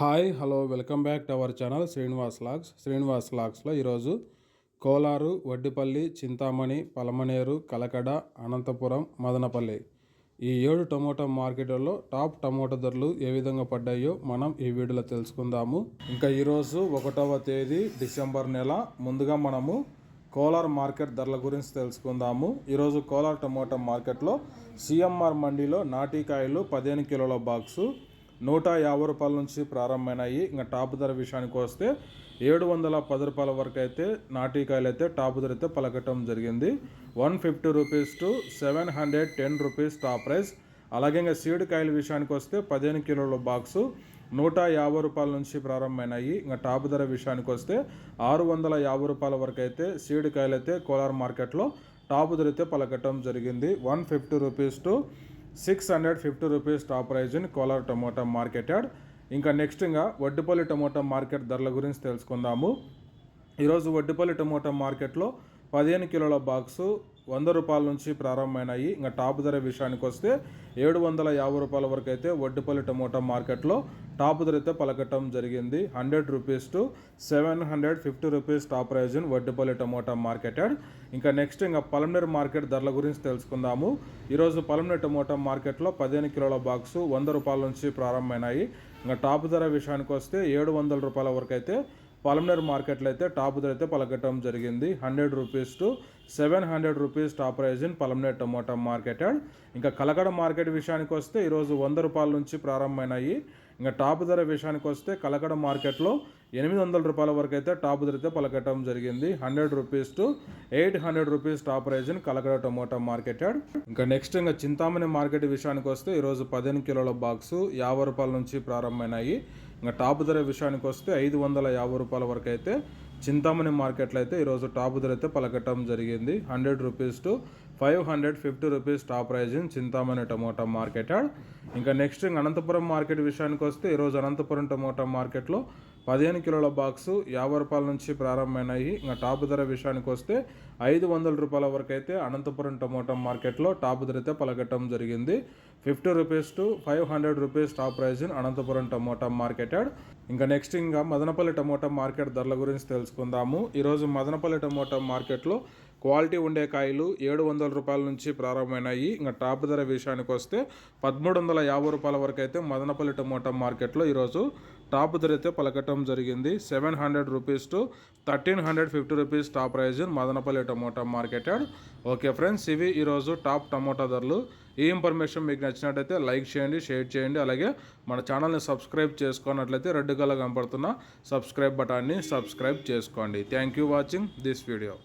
Hi hello welcome back to our channel Srinivas logs. Srinivas లాగ్స్లో ఈరోజు కోలారు వడ్డిపల్లి చింతామణి పలమనేరు కలకడ అనంతపురం మదనపల్లి ఈ ఏడు tomato మార్కెట్లలో టాప్ టమోటా ధరలు ఏ విధంగా పడ్డాయో మనం ఈ వీడియోలో తెలుసుకుందాము. ఇంకా ఈరోజు ఒకటవ తేదీ డిసెంబర్ నెల. ముందుగా మనము కోలార్ మార్కెట్ ధరల గురించి తెలుసుకుందాము. ఈరోజు కోలార్ టమోటా మార్కెట్లో సిఎంఆర్ మండీలో నాటికాయలు పదిహేను కిలోల బాక్సు నూట యాభై రూపాయల నుంచి ప్రారంభమైనాయి. ఇంకా టాప్ ధర విషయానికి వస్తే ఏడు వందల పది రూపాయల వరకు అయితే నాటికాయలు అయితే టాప్ ధర అయితే పలకటం జరిగింది. One fifty rupees to seven hundred ten rupees top price. అలాగే ఇంకా సీడ్ కాయల విషయానికి వస్తే పదిహేను కిలోల బాక్సు నూట యాభై రూపాయల నుంచి ప్రారంభమైనాయి. ఇంకా టాప్ ధర విషయానికి వస్తే ఆరు వందల యాభై రూపాయల వరకు అయితే సీడ్ కాయలు అయితే కోలార్ మార్కెట్లో టాప్ ధర అయితే పలకటం జరిగింది. One fifty rupees to six hundred fifty rupees top price in Kolar tomato market yard ఇంకా నెక్స్ట్ ఇంకా వడ్డిపల్లి టమోటా మార్కెట్ ధరల గురించి తెలుసుకుందాము. ఈరోజు వడ్డిపల్లి టమోటా మార్కెట్లో పదిహేను కిలోల బాక్సు వంద రూపాయల నుంచి ప్రారంభమైనాయి. ఇంకా టాప్ ధర విషయానికి వస్తే ఏడు వందల యాభై రూపాయల వరకు అయితే వడ్డుపల్లి టమోటా మార్కెట్లో టాప్ ధర అయితే పలకటం జరిగింది. Hundred rupees to seven hundred fifty rupees top price in tomato market ఇంకా నెక్స్ట్ ఇంకా పలమనేరు మార్కెట్ ధరల గురించి తెలుసుకుందాము. ఈరోజు పలమనేరు టమోటా మార్కెట్లో పదిహేను కిలోల బాక్సు వంద రూపాయల నుంచి ప్రారంభమైనాయి. ఇంకా టాప్ ధర విషయానికి వస్తే ఏడు వందల రూపాయల వరకు అయితే పలమనేరు మార్కెట్లో అయితే టాప్ ధర అయితే పలకటం జరిగింది. Hundred rupees to seven hundred rupees top price in Palamaner tomato market. ఇంకా కలకడ మార్కెట్ విషయానికి వస్తే ఈరోజు వంద రూపాయల నుంచి ప్రారంభమైనాయి. ఇంకా టాప్ ధర విషయానికి వస్తే కలకడ మార్కెట్లో ఎనిమిది వందల రూపాయల వరకు అయితే టాప్ ధర అయితే పలకటం జరిగింది. Hundred rupees to eight hundred rupees top price in Kalakada tomato market. ఇంకా నెక్స్ట్ ఇంకా చింతామణి మార్కెట్ విషయానికి వస్తే ఈరోజు పదిహేను కిలోల బాక్సు యాభై రూపాయల నుంచి ప్రారంభమైనాయి. ఇంకా టాప్ ధర విషయానికి వస్తే ఐదు వందల యాభై రూపాయల వరకు అయితే చింతామణి మార్కెట్లో అయితే ఈరోజు టాప్ ధర అయితే పలకటం జరిగింది. Hundred rupees to five hundred fifty rupees top price in Chintamani tomato market ఇంకా నెక్స్ట్ అనంతపురం మార్కెట్ విషయానికి వస్తే ఈరోజు అనంతపురం టమోటా మార్కెట్లో పదిహేను కిలోల బాక్సు యాభై రూపాయల నుంచి ప్రారంభమైనాయి. ఇంకా టాప్ ధర విషయానికి వస్తే ఐదు వందల రూపాయల వరకు అయితే అనంతపురం టమోటా మార్కెట్లో టాప్ ధర అయితే పలకటం జరిగింది. Fifty rupees to five hundred rupees top price in Anantapuram tomato market ఇంకా నెక్స్ట్ ఇంకా మదనపల్లి టమోటా మార్కెట్ ధరల గురించి తెలుసు తెలుసుకుందాము. ఈరోజు మదనపల్లి టమోటా మార్కెట్లో క్వాలిటీ ఉండే కాయలు ఏడు వందల రూపాయల నుంచి ప్రారంభమైనాయి. ఇంకా టాప్ ధర విషయానికి వస్తే పదమూడు వందల యాభై రూపాయల వరకు అయితే మదనపల్లి టమోటా మార్కెట్లో ఈరోజు టాప్ ధర అయితే పలకటం జరిగింది. Seven hundred rupees to thirteen hundred fifty rupees top price Madanapalle tomato market okay friends ఇవి ఈరోజు టాప్ టమోటా ధరలు. ఈ ఇన్ఫర్మేషన్ మీకు నచ్చినట్టయితే లైక్ చేయండి షేర్ చేయండి. అలాగే మన ఛానల్ని సబ్స్క్రైబ్ చేసుకున్నట్లయితే రెడ్ కలర్ కనపడుతున్న సబ్స్క్రైబ్ బటాన్ని సబ్స్క్రైబ్ చేసుకోండి. Thank you watching this video.